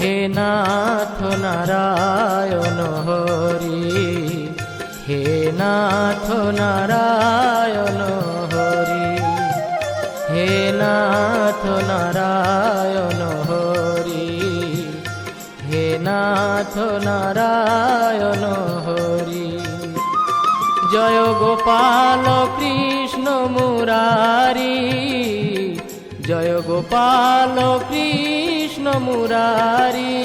হে নাথ নারায়ণ হরি, হে নাথ নারায়ণ হরি, হে নাথ নারায়ণ হরি, হে নাথ নারায়ণ হরি। জয় গোপাল কৃষ্ণ মুরারি, জয় গোপাল কৃষ্ণ মুরারি,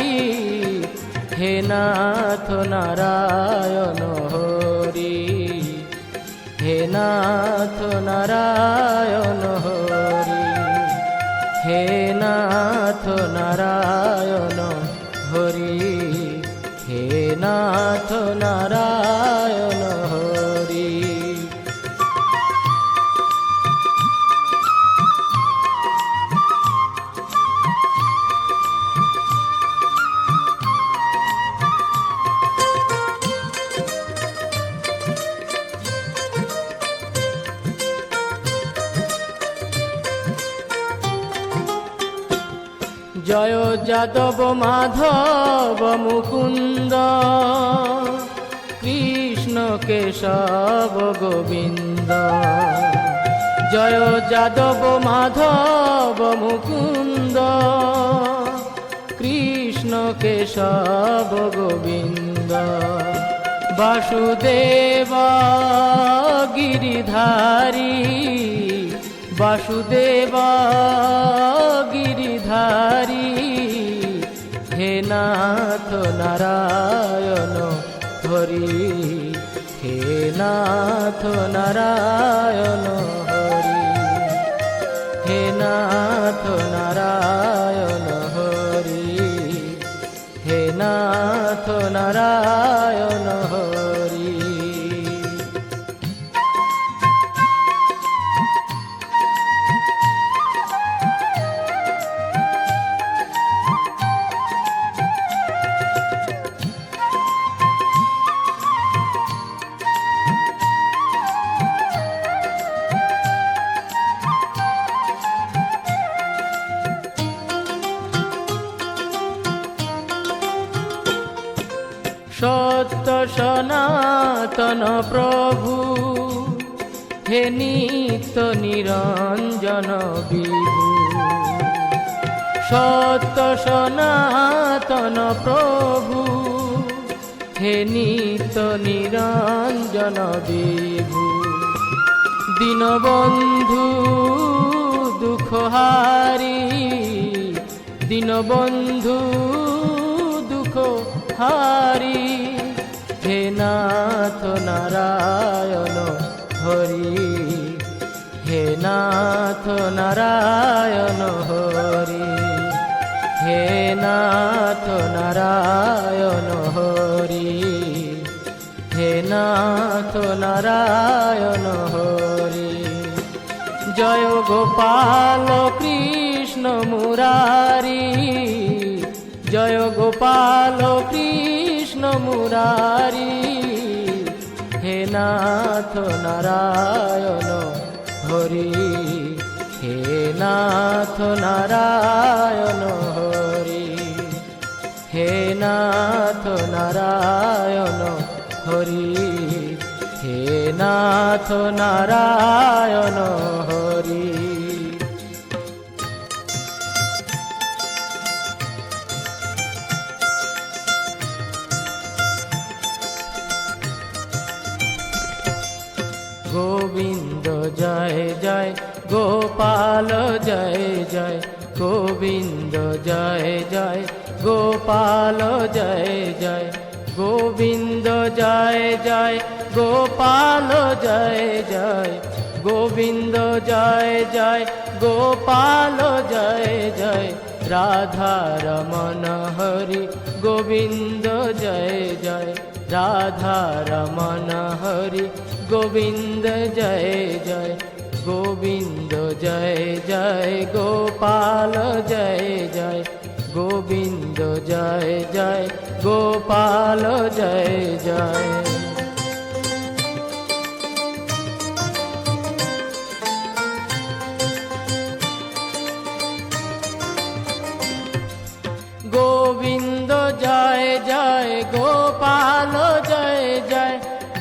হে নাথ নারায়ণ হরি, হে নাথ নারায়ণ হরি, হে নাথ নারায়ণ হরি, হে নাথ নারায়ণ জয় যাদব মাধব মুকুন্দ। কৃষ্ণ কেশব গোবিন্দ। জয় যাদব মাধব মুকুন্দ। কৃষ্ণ কেশব গোবিন্দ। বাসুদেব গিরিধারী। বাসুদেব নাথ নারায়ণ, হরি। হে নাথ নারায়ণ, হরি। হে নাথ নারায়ণ, হরি। হে নাথ নারায়ণ, হরি। সনাতন প্রভু, হে নিত্য নিরঞ্জন বিভু। সত্য সনাতন প্রভু, হে নিত্য নিরঞ্জন বিভু। দীনবন্ধু দুঃখহারি দীনবন্ধু দুঃখ হারি। হে নাথ নারায়ণ হরি। হে নাথ নারায়ণ হরি। হে নাথ নারায়ণ হরি। হে নাথ নারায়ণ হরি। জয় গোপাল কৃষ্ণ মুরারি। জয় গোপাল কৃষ্ণ মুরারি, হে নাথ নারায়ণ হরি, হে নাথ নারায়ণ হরি, হে নাথ নারায়ণ হরি, হে নাথ নারায়ণ হরি। জয় জয়, গোপাল জয় জয়, গোবিন্দ জয় জয়, গোপাল জয় জয়, গোবিন্দ জয় জয়, গোপাল জয় জয়, গোবিন্দ জয় জয়, গোপাল জয় জয় রাধা রমন হরি গোবিন্দ জয় জয় রাধা রমন হরি গোবিন্দ জয় জয় গোবিন্দ জয় জয় গোপাল জয় জয় গোবিন্দ জয় জয় গোপাল জয় জয়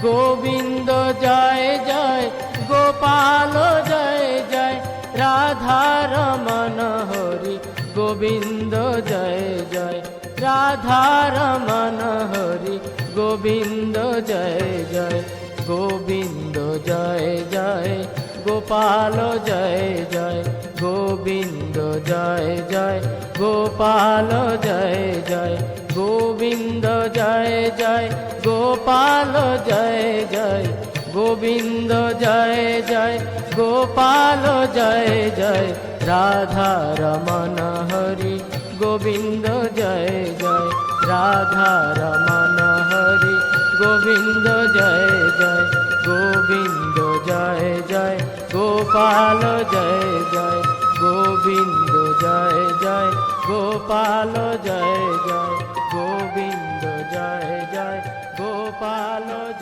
গোবিন্দ জয় জয়, গোপাল জয় জয়, রাধা রমন হরি, গোবিন্দ জয় জয়, রাধা রমন হরি, গোবিন্দ জয় জয়, গোবিন্দ জয় জয়, গোপাল জয় জয়, গোবিন্দ জয় জয়, গোপাল জয় জয় গোবিন্দ জয় জয়, গোপাল জয় জয়, গোবিন্দ জয় জয়, গোপাল জয় জয়, রাধা রমন হরি, গোবিন্দ জয় জয়, রাধা রমন হরি, গোবিন্দ জয় জয়, গোবিন্দ জয় জয়, গোপাল জয় জয়, গোবিন্দ জয় জয়, গোপাল জয় জয়। গোবিন্দ